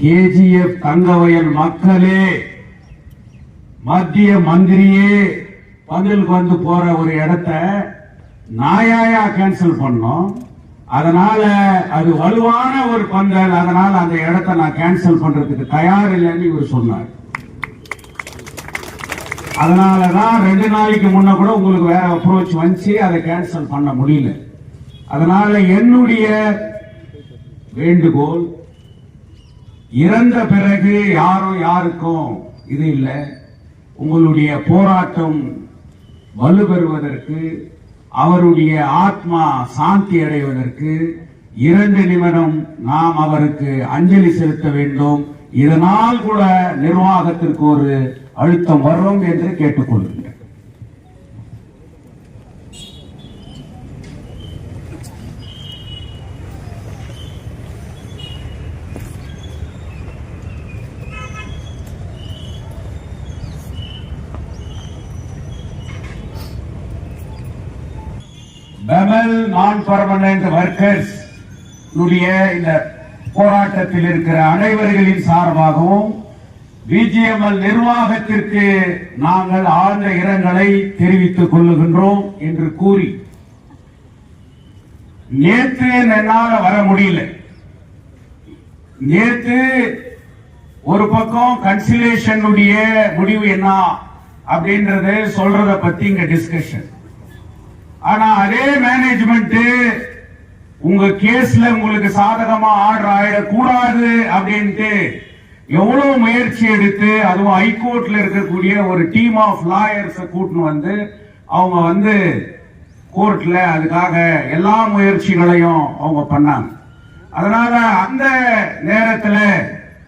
KGF Thangavayal மக்களே மத்திய மந்திரியே பதிலுக்கு வந்து போற ஒரு இடத்த நாயாயா கேன்சல் பண்ணோம். அதனால அது வலுவான ஒரு பந்தல். அதனால அந்த இடத்த நான் கேன்சல் பண்றதுக்கு தயார் இல்லைன்னு இவர் சொன்னார். அதனாலதான் ரெண்டு நாளைக்கு முன்ன கூட உங்களுக்கு வேற அப்ரோச் வந்துச்சு. அதை கேன்சல் பண்ண முடியல. அதனால என்னுடைய வேண்டுகோள் இறந்த பிறகு யாரும் யாருக்கும் இது இல்லை. உங்களுடைய போராட்டம் வலுப்பெறுவதற்கு அவருடைய ஆத்மா சாந்தி அடைவதற்கு இரண்டு நிமிடம் நாம் அவருக்கு அஞ்சலி செலுத்த வேண்டும். இதனால் கூட நிர்வாகத்திற்கு ஒரு அழுத்தம் வரும் என்று கேட்டுக்கொள்கிறேன். பெமல் நான் பர்மனன்ட் ஒர்க்கர்ஸ் இந்த போராட்டத்தில் இருக்கிற அனைவர்களின் சார்பாகவும் பிஜிஎம்எல் நிர்வாகத்திற்கு நாங்கள் ஆழ்ந்த இரங்கலை தெரிவித்துக் கொள்ளுகின்றோம் என்று கூறி நேற்று என்னால வர முடியல. நேற்று ஒரு பக்கம் கன்சிலேஷனுடைய முடிவு என்ன அப்படின்றத சொல்றத பத்தி இங்க டிஸ்கஷன் ஆனா அதே மேனேஜ்மெண்ட் உங்க கேஸ்ல உங்களுக்கு சாதகமா ஆர்டர் ஆயிடக்கூடாது அப்படின்ட்டு எவ்வளவு முயற்சி எடுத்து அதுவும் ஹைகோர்ட்ல இருக்கக்கூடிய ஒரு டீம் ஆஃப் லாயர்ஸ் கூட்டின்னு வந்து அவங்க வந்து கோர்ட்ல அதுக்காக எல்லா முயற்சிகளையும் அவங்க பண்ணாங்க. அதனால அந்த நேரத்தில்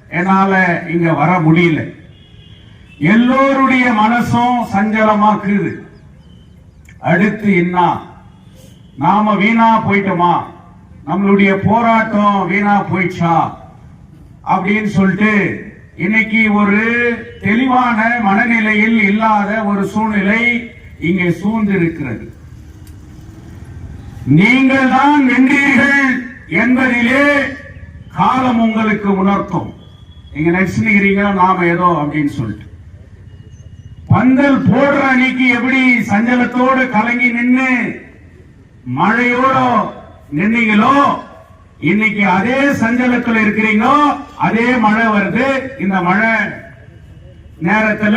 என்னால இங்க வர முடியல. எல்லோருடைய மனசும் சஞ்சலமாக்குது. அடுத்து என்ன நாம வீணா போயிட்டோமா? நம்மளுடைய போராட்டம் வீணா போயிடுச்சா? அப்படின்னு சொல்லிட்டு இன்னைக்கு ஒரு தெளிவான மனநிலையில் இல்லாத ஒரு சூழ்நிலை இங்கே சூழ்ந்து இருக்கிறது நீங்கள் தான் வென்றீர்கள் என்பதிலே காலம் உங்களுக்கு உணர்த்தும். நீங்க நினைச்சுக்கிறீங்க நாம ஏதோ அப்படின்னு சொல்லிட்டு. பந்தல் போடுற அன்னைக்கு எப்படி சஞ்சலத்தோடு கலங்கி நின்னு மழையோட நின்னீங்களோ இன்னைக்கு அதே சஞ்சலத்தில் இருக்கிறீங்களோ அதே மழை வருது. இந்த மழை நேரத்துல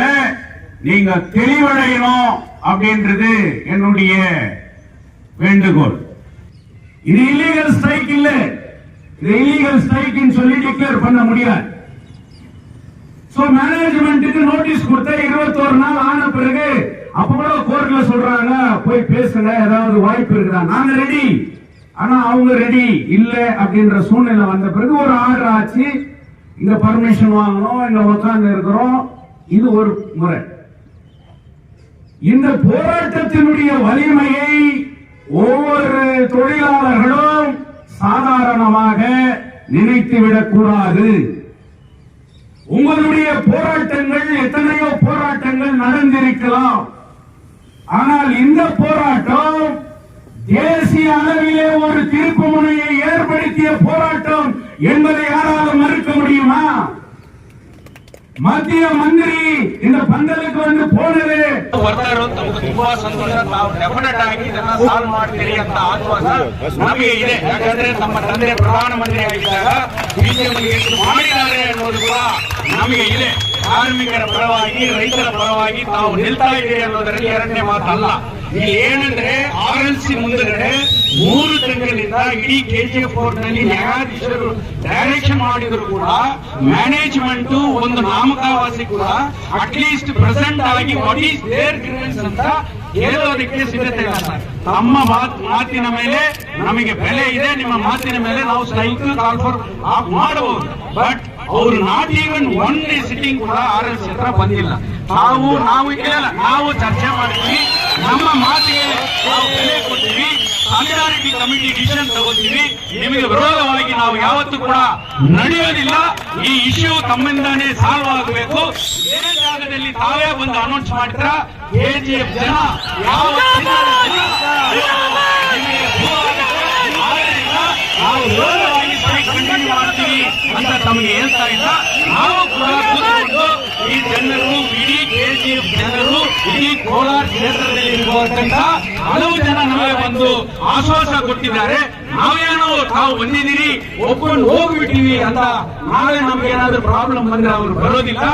நீங்க தெளிவடையணும் அப்படின்றது என்னுடைய வேண்டுகோள். இது இல்லீகல் ஸ்ட்ரைக் இல்ல. இது இல்லீகல் ஸ்ட்ரைக் சொல்லி டிக்ளேர் பண்ண முடியாது. சோ மேனேஜ்மெண்ட்டுக்கு நோட்டீஸ் கொடுத்த இருபத்தோரு நாள் ஆன பிறகு அப்ப கூட கோர்ட்ல சொல்றாங்க போய் பேசுங்க ஏதாவது வாய்ப்பு இருக்குதா? நாங்க ரெடி ஆனா அவங்க ரெடி இல்ல அப்படின்ற சூழ்நிலை வந்த பிறகு ஒரு ஆர்டர் ஆச்சு. இங்க பர்மிஷன் வாங்கணும் இங்க உட்கார்ந்து இருக்கிறோம். இது ஒரு முறை. இந்த போராட்டத்தினுடைய வலிமையை ஒவ்வொரு தொழிலாளர்களும் சாதாரணமாக நினைத்துவிடக் கூடாது. உங்களுடைய போராட்டங்கள் எத்தனையோ போராட்டங்கள் நடந்திருக்கலாம். ஆனால் இந்த போராட்டம் தேசிய அளவிலே ஒரு திருப்பு முனையை ஏற்படுத்திய போராட்டம் என்பதை யாராலும் மறுக்க முடியுமா ಮಧ್ಯ ಮಂತ್ರಿ இந்த ಪಂದಲಕ್ಕೆ வந்து போனது ಬರ್ತಾರೋ ತಮಗೆ ತುಂಬಾ ಸಂತೋಷ ತಾವು ಡೆಫಿನೆಟ್ ಆಗಿ ಇದನ್ನ ಸಾಲ್ವ್ ಮಾಡ್ತೀರಿ ಅಂತ ಆಶ್ವಾಸ ನಮಗೆ ಇದೆ ಯಾಕಂದ್ರೆ ನಮ್ಮ ತಂದೆ ಪ್ರಧಾನಮಂತ್ರಿ ಆಗಿದ್ದಾಗ ಬಿಜೆಪಿ ಎಷ್ಟು ಮಾಡಿದ್ದಾರೆ ಅನ್ನೋದು ಕೂಡ ನಮಗೆ ಇದೆ ಕಾರ್ಮಿಕರ ಪರವಾಗಿ, ರೈತರ ಪರವಾಗಿ ತಾವು ನಿಲ್ತಾ ಇದೆ ಅನ್ನೋದರಲ್ಲಿ ಎರಡನೇ ಮಾತಲ್ಲ ಇಲ್ಲಿ ಏನಂದ್ರೆ ಆರ್ ಎಲ್ ಸಿ ಮುಂದಗಡೆ ಮೂರು ತಿಂಗಳಿಂದ ಇಡೀ ಕೆಜಿಎಫ್ ಕೋರ್ಟ್ನಲ್ಲಿ ನ್ಯಾಯಾಧೀಶರು ಡೈರೆಕ್ಷನ್ ಮಾಡಿದ್ರು ಕೂಡ ಮ್ಯಾನೇಜ್ಮೆಂಟ್ ಒಂದು ನಾಮಕಾವಾಸಿ ಕೂಡ ಅಟ್ಲೀಸ್ಟ್ ಪ್ರೆಸೆಂಟ್ ಆಗಿ ವಾಟ್ ಈಸ್ ದೇರ್ ಗ್ರೀವೆನ್ಸ್ ಅಂತ ಹೇಳೋದಕ್ಕೆ ಸಿದ್ಧತೆ ಇಲ್ಲ. ತಮ್ಮ ಮಾತ್- ಮಾತಿನ ಮೇಲೆ ನಮಗೆ ಬೆಲೆ ಇದೆ, ನಿಮ್ಮ ಮಾತಿನ ಮೇಲೆ ನಾವು ಸೈಕಲ್ ಕಾಲ್ ಫಾರ್ ಮಾಡಬಹುದು ಬಟ್ ಅವರು not even one day sitting ಕೂಡ ಆರ್ ಎಸ್ ಹತ್ರ ಬಂದಿಲ್ಲ. ನಾವು ನಾವು ಕೇಳಲ್ಲ, ನಾವು ಚರ್ಚೆ ಮಾಡ್ತೀವಿ. ನಮ್ಮ ಮಾತಿಗೆ ನಾವು ಬೆಲೆ ಕೊಡ್ತೀವಿ. ಸಾಲಿಡಾರಿಟಿ ಕಮಿಟಿ ಡಿಸಿಷನ್ ತಗೋತೀವಿ. ನಿಮಗೆ ವಿರೋಧವಾಗಿ ನಾವು ಯಾವತ್ತೂ ಕೂಡ ನಡೆಯೋದಿಲ್ಲ. ಈ ಇಶ್ಯೂ ತಮ್ಮಿಂದಾನೇ ಸಾಲ್ವ್ ಆಗಬೇಕು. ಬೇರೆ ಜಾಗದಲ್ಲಿ ತಾವೇ ಬಂದು ಅನೌನ್ಸ್ ಮಾಡಿದ್ರ ಕೆಜಿಎಫ್ ಜನ ಯಾವ ಚಿನ್ನದ ಜನ ನಿಮಗೆ ದೂರ ಆಗುತ್ತೆ. ಆದ್ದರಿಂದ ನಾವು ಕಂಟಿನ್ಯೂ ಮಾಡ್ತೀವಿ ಅಂತ ತಮಗೆ ಹೇಳ್ತಾ ಇಲ್ಲ. ನಾವು ಕೂಡ ಈ ಜನರು, ಇಡೀ ಕೆಜಿಎಫ್ ಜನರು, ಇಡೀ ಕೋಲಾರ ಕ್ಷೇತ್ರದಲ್ಲಿ ಇರುವಂತ ಹಲವು ಜನ ನಮಗೆ ಒಂದು ಆಶ್ವಾಸ ಕೊಟ್ಟಿದ್ದಾರೆ. ನಾವೇನೋ ತಾವು ಬಂದಿದ್ದೀರಿ, ಒಪ್ಕೊಂಡು ಹೋಗ್ಬಿಟ್ಟಿವಿ ಅಂತ ನಾಳೆ ನಮ್ಗೆ ಏನಾದ್ರೂ ಪ್ರಾಬ್ಲಮ್ ಬಂದ್ರೆ ಅವ್ರು ಬರೋದಿಲ್ಲ.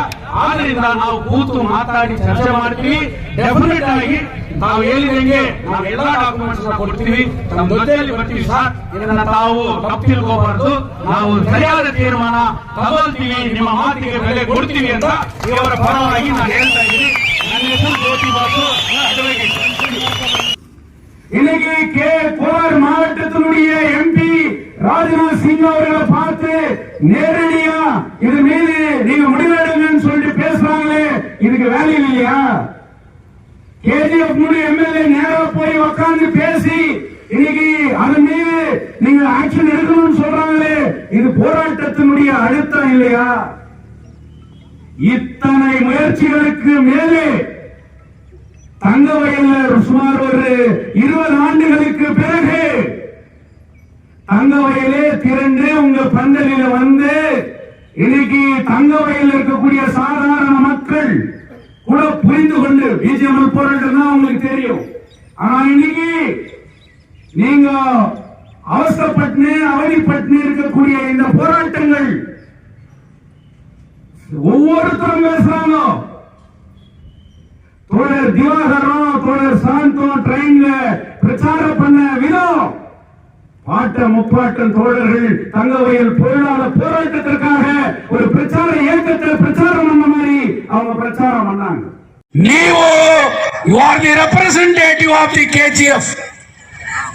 ಆದ್ರಿಂದ ನಾವು ಕೂತು ಮಾತಾಡಿ ಚರ್ಚೆ ಮಾಡ್ತೀವಿ. ಡೆಫಿನೆಟ್ ಆಗಿ ತಾವು ಹೇಳಿದಂಗೆ ನಾವು ಎಲ್ಲಾ ಡಾಕ್ಯುಮೆಂಟ್ಸ್ ಕೊಡ್ತೀವಿ ನಮ್ಮ ಜೊತೆಯಲ್ಲಿ ಬರ್ತೀವಿ ಸರ್ ಇದನ್ನ ತಾವು ತಪ್ಪು ತಿಳ್ಕೋಬಾರ್ದು ನಾವು ಸರಿಯಾದ ತೀರ್ಮಾನ ತಗೊಳ್ತೀವಿ ನಿಮ್ಮ ಮಾತಿಗೆ ಬೆಲೆ ಕೊಡ್ತೀವಿ ಅಂತ ಇವರ ಪರವಾಗಿ ನಾನು ಹೇಳ್ತಾ ಇದ್ದೀನಿ ನನ್ನ ಹೆಸರು ಜ್ಯೋತಿ ಬಾಸು advocate. இன்னைக்கு கே கோலார் மாவட்டத்தினுடைய எம்பி ராஜ்நாத் சிங் அவர்களை பார்த்து நேரடியா இது மீது நீங்க முடிவெடுங்கன்னு சொல்லிட்டு பேசுறாங்களே இதுக்கு வேலை இல்லையா கேஜிஎஃப் எம்எல்ஏ நேரா போய் உட்கார்ந்து பேசி இன்னைக்கு அது மீது நீங்க ஆக்ஷன் எடுக்கணும்னு சொல்றாங்களே இது போராட்டத்தினுடைய அழுத்தம் இல்லையா? இத்தனை முயற்சிகளுக்கு மேலே தங்க வயல்ல சுமார் ஒரு இருபது ஆண்டுகளுக்கு பிறகு தங்க வயலே திரண்டு உங்க பந்தலில வந்து இன்னைக்கு தங்க வயல்ல இருக்கக்கூடிய சாதாரண மக்கள் கூட புரிந்து கொண்டு பிஜேபி போராட்டம் தான் உங்களுக்கு தெரியும். ஆனா இன்னைக்கு நீங்க அவசரப்பட்டு அவதிப்பட்டு இருக்கக்கூடிய இந்த போராட்டங்கள் ஒவ்வொருத்தரும் பேசுறாங்க. தோழர் திவாகரம் தோழர் சாந்தம் ட்ரெயின்ல பிரச்சாரம் பண்ண விதம். பாட்ட முப்பாட்டம் தோழர்கள் தங்கவயல் பொருளாளர் போராட்டத்திற்காக ஒரு பிரச்சார இயக்கத்தில் பிரச்சாரம் அவங்க பிரச்சாரம் பண்ணாங்க ನೀವು you are the representative of the KGF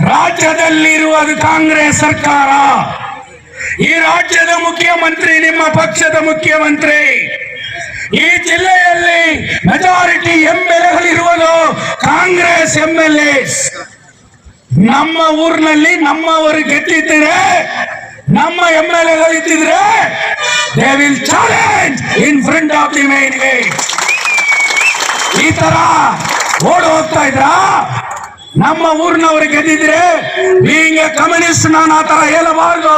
ರಾಜ್ಯದಲ್ಲಿರುವುದು Congress ಸರ್ಕಾರ ಈ ರಾಜ್ಯದ ಮುಖ್ಯಮಂತ್ರಿ ನಿಮ್ಮ ಪಕ್ಷದ ಮುಖ್ಯಮಂತ್ರಿ ಈ ಜಿಲ್ಲೆಯಲ್ಲಿ majority M L ಎಗಳಿರುವುದು Congress M L S ನಮ್ಮ ಊರಿನಲ್ಲಿ ನಮ್ಮವರು ಗೆದ್ದಿದ್ರೆ ನಮ್ಮ M L ಎಗಳಿದ್ದಿದ್ರೆ they will challenge in front of the main gate ಈ ತರ ಓಡ್ ಹೋಗ್ತಾ ಇದ್ರ? ನಮ್ಮ ಊರಿನವರು ಗೆದ್ದಿದ್ರೆ ಬೀಂಗ್ ಕಮ್ಯುನಿಸ್ಟ್ ನಾನು ಆ ತರ ಹೇಳಬಾರ್ದು.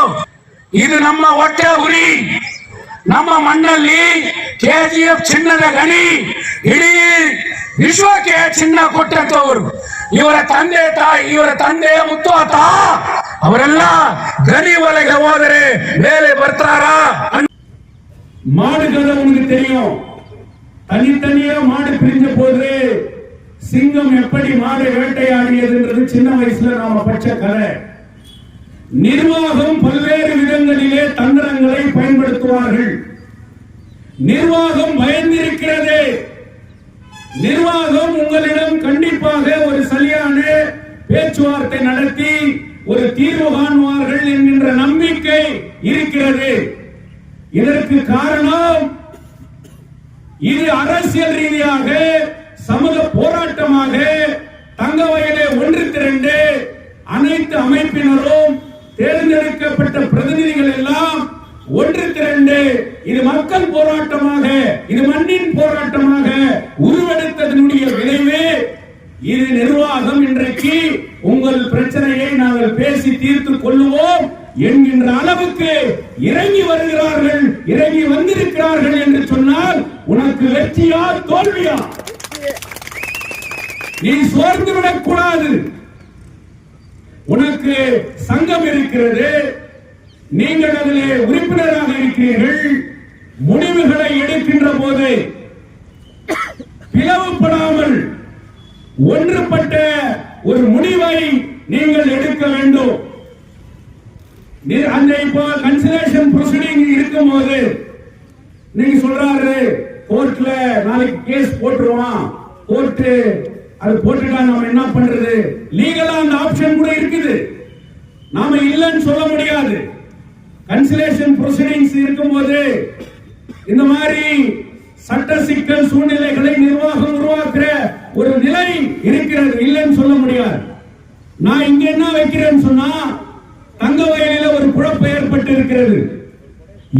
ಇದು ನಮ್ಮ ಹೊಟ್ಟೆ ಉರಿ. ನಮ್ಮ ಮಣ್ಣಲ್ಲಿ ಕೆಜಿಎಫ್ ಚಿನ್ನದ ಗಣಿ, ಇಡೀ ವಿಶ್ವಕ್ಕೆ ಚಿನ್ನ ಕೊಟ್ಟಂತವರು ಇವರ ತಂದೆ ತಾಯಿ, ಇವರ ತಂದೆ ಮುತ್ತಾತ ಅವರೆಲ್ಲ ಗಣಿ ಒಳಗೆ ಹೋದರೆ ಮೇಲೆ ಬರ್ತಾರಾ? மாடு கதை உங்களுக்கு தெரியும். தனித்தனியா மாடு பிரிஞ்ச போது சிங்கம் எப்படி மாடு வேட்டையாடியதுன்றது சின்ன வயசுல நாம பச்ச கதை. நிர்வாகம் பல்வேறு விதங்களிலே தந்திரங்களை பயன்படுத்துவார்கள். நிர்வாகம் பயந்திருக்கிறது. நிர்வாகம் உங்களிடம் கண்டிப்பாக ஒரு சரியான பேச்சுவார்த்தை நடத்தி ஒரு தீர்வு காணுவார்கள் என்கின்ற நம்பிக்கை இருக்கிறது. இதற்கு காரணம் இது அரசியல் ரீதியாக சமூக போராட்டமாக தங்க வயலே ஒன்று திரண்டு அனைத்து அமைப்பினரும் தேர்ந்தெடுக்கப்பட்ட பிரதிநிதிகள் எல்லாம் ஒன்று திரண்டு இது மக்கள் போராட்டமாக இது மண்ணின் போராட்டமாக உருவெடுத்ததனுடைய விளைவு இது நிர்வாகம் இன்றைக்கு. உங்கள் பிரச்சனையை நாங்கள் பேசி தீர்த்து கொள்ளுவோம். என்கின்ற அளவுக்கு இறங்கி வருகிறார்கள் இறங்கி வந்திருக்கிறார்கள் என்று சொன்னால் உனக்கு வெற்றியா தோல்வியா? நீ சோர்ந்து விடக்கூடாது. உனக்கு சங்கம் இருக்கிறது. நீங்கள் அதிலே உறுப்பினராக இருக்கிறீர்கள். முடிவுகளை எடுக்கின்ற போது பிளவுபடாமல் ஒன்றுபட்ட ஒரு முடிவை நீங்கள் எடுக்க வேண்டும். அந்த இப்போ கன்சிலேஷன் ப்ரொசீடிங் இருக்கும் போது நீங்க சொல்றாரு கோர்ட்ல நாளைக்கு கேஸ் போட்டுருவான். கோர்ட் அது போட்டுட்டா நம்ம என்ன பண்றது? லீகலா அந்த ஆப்ஷன் கூட இருக்குது. நாம இல்லைன்னு சொல்ல முடியாது. கன்சிலேஷன் ப்ரொசீடிங்ஸ் இருக்கும்போது இந்த மாதிரி சட்ட சிக்கல் சூழ்நிலைகளை நிர்வாகம் உருவாக்குற ஒரு நிலை இருக்கிறது. இல்லைன்னு சொல்ல முடியாது. நான் இங்க என்ன வைக்கிறேன்னு சொன்னா தங்க வயல் குழப்பம் ஏற்பட்டிருக்கிறது.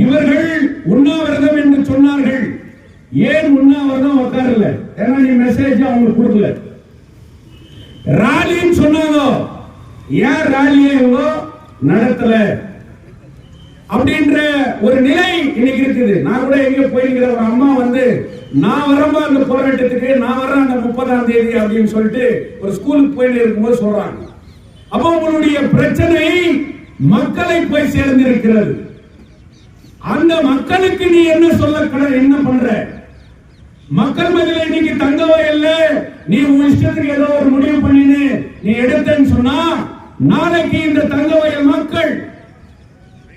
இவர்கள் உண்ணாவிரதம் என்று சொன்னார்கள். ஏன் உண்ணாவிரதம் உட்காரல ஏன்னா நீ மெசேஜ் அவங்களுக்கு கொடுக்கல. ராலின்னு சொன்னாங்க. ஏன் ராலியே இவங்க நடத்தல. அப்படின்ற ஒரு நிலை இன்னைக்கு இருக்குது. நான் கூட எங்க போயிருக்கிற ஒரு அம்மா வந்து நான் வரம்பா அந்த போராட்டத்துக்கு? நான் வரேன் அந்த முப்பதாம் தேதி அப்படின்னு சொல்லிட்டு ஒரு ஸ்கூலுக்கு போயிட்டு இருக்கும்போது சொல்றாங்க. அப்போ உங்களுடைய பிரச்சனை மக்களை போய் சேர்ந்திருக்கிறது. அந்த மக்களுக்கு நீ என்ன சொல்ல என்ன பண்ற? மக்கள் மத்தியில இன்னைக்கு தங்க வயல்ல நீ உன் இஷ்டத்துக்கு ஏதோ ஒரு முடிவு பண்ணினு நீ எடுத்தேன்னு சொன்னா நாளைக்கு இந்த தங்க வயல் மக்கள்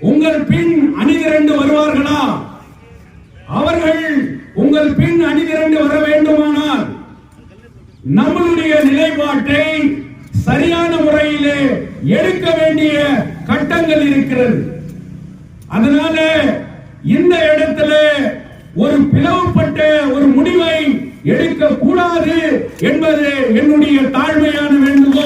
உங்கள் பின் அணிதிரண்டு வருவார்களா? அவர்கள் உங்கள் பின் அணிதிரண்டு வர வேண்டுமானால் நம்மளுடைய நிலைப்பாட்டை சரியான முறையிலே எடுக்க வேண்டிய கட்டங்கள் இருக்கிறது. அதனால இந்த இடத்துல ஒரு பிளவுபட்ட ஒரு முடிவை எடுக்க கூடாது என்பது என்னுடைய தாழ்மையான வேண்டுகோள்.